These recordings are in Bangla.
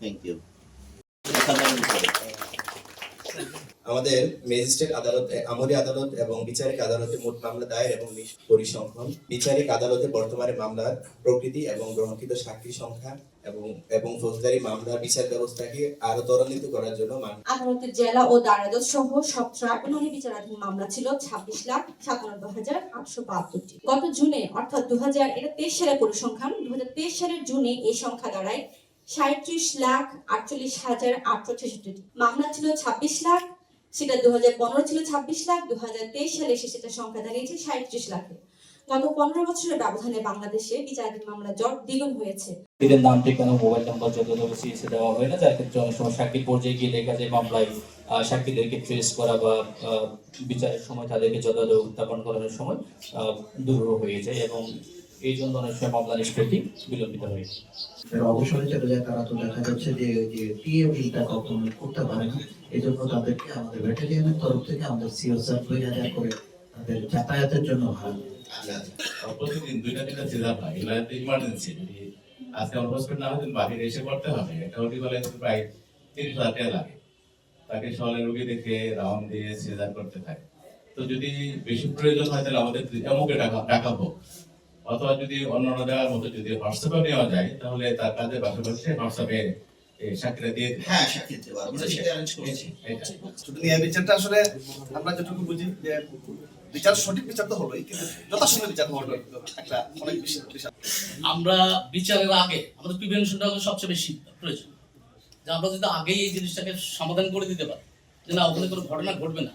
থ্যাংক ইউ আমাদের ম্যাজিস্ট্রেট আদালত আমলি আদালত এবং বিচারিক আদালতে মোট মামলা দায়ের এবং পরিসংখ্যান। বিচারিক আদালতে বর্তমানে মামলার প্রকৃতি এবং গ্রহণকৃত সাক্ষী সংখ্যা এবং এবং ফৌজদারি মামলার বিচার ব্যবস্থাকে আরও ত্বরান্বিত করার জন্য আদালতের জেলা ও দায়রাজত সহ সতেরো আটানব্বই বিচারাধীন মামলা ছিল ছাব্বিশ লাখ সাতানব্বই হাজার আটশো বাহাত্তরটি। গত জুনে অর্থাৎ দু হাজার এটা তেইশ সালের পরিসংখ্যান দু হাজার তেইশ সালের জুনে এই সংখ্যা দাঁড়ায় সাঁত্রিশ লাখ আটচল্লিশ হাজার আটশো ছেষট্টি মামলা ছিল ছাব্বিশ লাখ সেটা দু হাজার পনেরো ছিল ছাব্বিশ লাখ দু হাজার তেইশ সালে এসে সেটা সংখ্যা দাঁড়িয়েছে সাঁত্রিশ লাখে। গত পনেরো বছরের ব্যবধানে বাংলাদেশে বিচারাধীন মামলা জট দ্বিগুণ হয়েছে। ব্যক্তিদের নাম ঠিকানা মোবাইল নাম্বার যতটুকু সিএসে দেওয়া হয় না যার ক্ষেত্রে অনেক সময় সাক্ষীর পর্যায়ে গিয়ে দেখা যায় মামলায় সাক্ষীদেরকে ট্রেস করা বা বিচারের সময় তাদেরকে যথাযথ উত্থাপন করানোর সময় আহ, দুর্বহ হয়ে যায় এবং এই জন্য অনেক সময় মামলা নিষ্পত্তি বিলম্বিত হয়ে এর অবসরে চলে যায় তারা তো দেখা যাচ্ছে যে যে টিএমইটা কখনো করতে পারে না। এই জন্য তাদেরকে আমাদের ব্যাটালিয়নের তরফ থেকে আমাদের সিও স্যার দুই হাজার করে তাদের যাতায়াতের জন্য ভাড়া প্রতিদিন দুইটা তিনটা হয় ইমার্জেন্সি যদি আজকে আমরা হসপিটাল না হতেন বাহিরে এসে করতে হবে। একটা ওটি প্রায় তিরিশ হাজার টাকা লাগে। তাকে সকালে রুগী দেখে রাউন্ড দিয়ে সিজার করতে থাকে। তো যদি বেশি প্রয়োজন হয় তাহলে আমাদের এমকে ডাকা ডাকাবো। অথবা যদি অন্য অন্য জায়গার মতো যদি হোয়াটসঅ্যাপে নেওয়া যায় তাহলে তার কাজের পাশাপাশি হোয়াটসঅ্যাপে সাক্ষীরা দিয়ে হ্যাঁ সাক্ষী দিতে পারব আমরা সেটা অ্যারেঞ্জ করেছি। শুধু ন্যায় বিচারটা আসলে আমরা যেটুকু বুঝি যে বিচার সঠিক বিচার তো হলোই কিন্তু যথাসময় বিচার হলো একটা অনেক বেশি আমরা বিচারের আগে আমাদের প্রিভেনশনটা হলো সবচেয়ে বেশি প্রয়োজন। যে আমরা যদি আগেই এই জিনিসটাকে সমাধান করে দিতে পারি যে না ওখানে কোনো ঘটনা ঘটবে না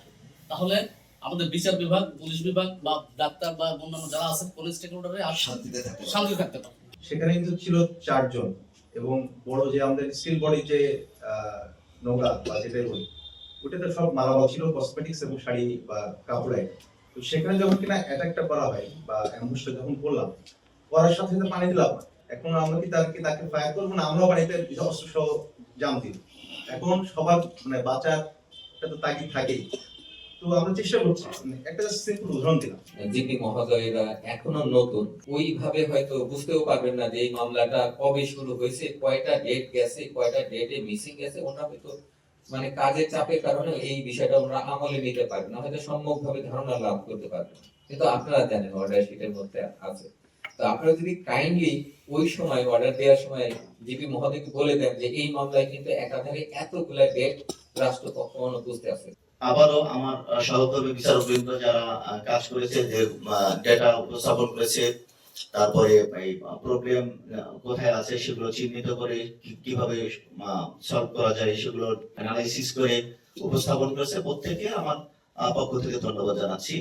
তাহলে আমাদের বিচার বিভাগ পুলিশ বিভাগ বা ডাক্তার বা অন্যান্য যারা আছেন পুলিশ স্টেক হোল্ডারে আর শান্তিতে থাকতে শান্তি থাকতে পারে। সেখানে কিন্তু ছিল চারজন এবং বড় যে আমাদের স্টিল বডি যে নোংরা বা যেটাই বলি ওটাতে সব মালামাল ছিল কসমেটিক্স এবং শাড়ি বা কাপড় তো সেখানে যখন কিনা অ্যাটাকটা করা হয় বা অ্যাম্বুসটা যখন করলাম করার সাথে সাথে পানি দিলাম। এখন আমরা কি তাকে তাকে ফায়ার করব না? আমরাও পানিতে অস্ত্র সহ জাম দিই। এখন সবার মানে বাঁচার একটা তো তাগিদ থাকেই। তো আমরা চেষ্টা করছি। মানে একটা সিম্পল উদাহরণ দিলাম। জিপি এখনও নতুন। ওইভাবে হয়তো বুঝতেও পারবেন না যে এই মামলাটা কবে শুরু হয়েছে, কয়টা ডেট গেছে, কয়টা ডেটে মিসিং গেছে। হয়তো মানে কাজের চাপের কারণে এই বিষয়টা ওনারা আমলে নিতে পারবেন না, হয়তো ধারণা লাভ করতে পারবেন না। কিন্তু আপনারা জানেন অর্ডার শিটের মধ্যে আছে। তো আপনারা যদি কাইন্ডলি ওই সময় অর্ডার দেওয়ার সময় জিপি মহোদয়কে বলে দেন যে এই মামলায় কিন্তু একাধারে এতগুলা ডেট রাষ্ট্রপক্ষ অনুপস্থিত আছে আবারও আমার সহকর্মী বিচারকবৃন্দ যারা কাজ করেছে, যে ডেটা উপস্থাপন করেছে, তারপরে এই প্রবলেম কোথায় আছে সেগুলো চিহ্নিত করে কীভাবে সলভ করা যায় সেগুলো অ্যানালাইসিস করে উপস্থাপন করেছে প্রত্যেকে আমার পক্ষ থেকে ধন্যবাদ জানাচ্ছি